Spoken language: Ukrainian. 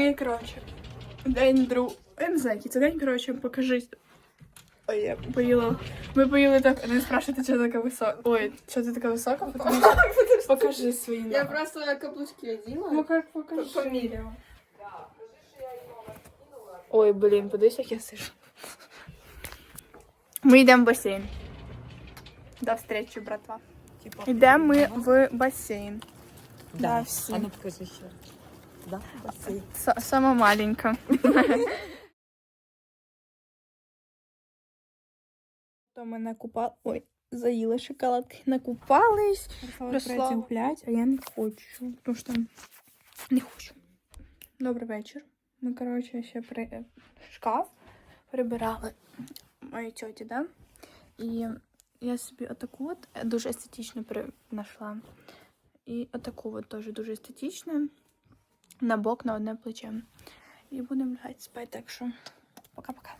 Ми, коротше, день друг. Я не знаю, який це день, коротше, покажи. Ой, я поїла. Ми поїли так. Не спрашивайте, що така висока. Ой, що ти така висока? Потому що... Покажи свої ноги. Я просто каблучки одела. Ну як покажи. померила. Ой, блін, подивись, як я сижу. Ми йдемо в басейн. До встречі, братва. Йдемо ми в басейн. Да, всі. А ну покажи ще. Да? Басейн. С- Сама маленька. То ми накупали. Ой, заїли шоколадки. Накупались. Прийшла гулять, а я не хочу. Тому що не хочу. Добрий вечір. Ми, коротше, ще при... шкаф прибирали моїй тьоті, да? І я собі отаку от е, дуже естетично при... знайшла. І отаку от теж дуже естетично. На бок, на одне плече. І будемо лягати спати, так що пока-пока.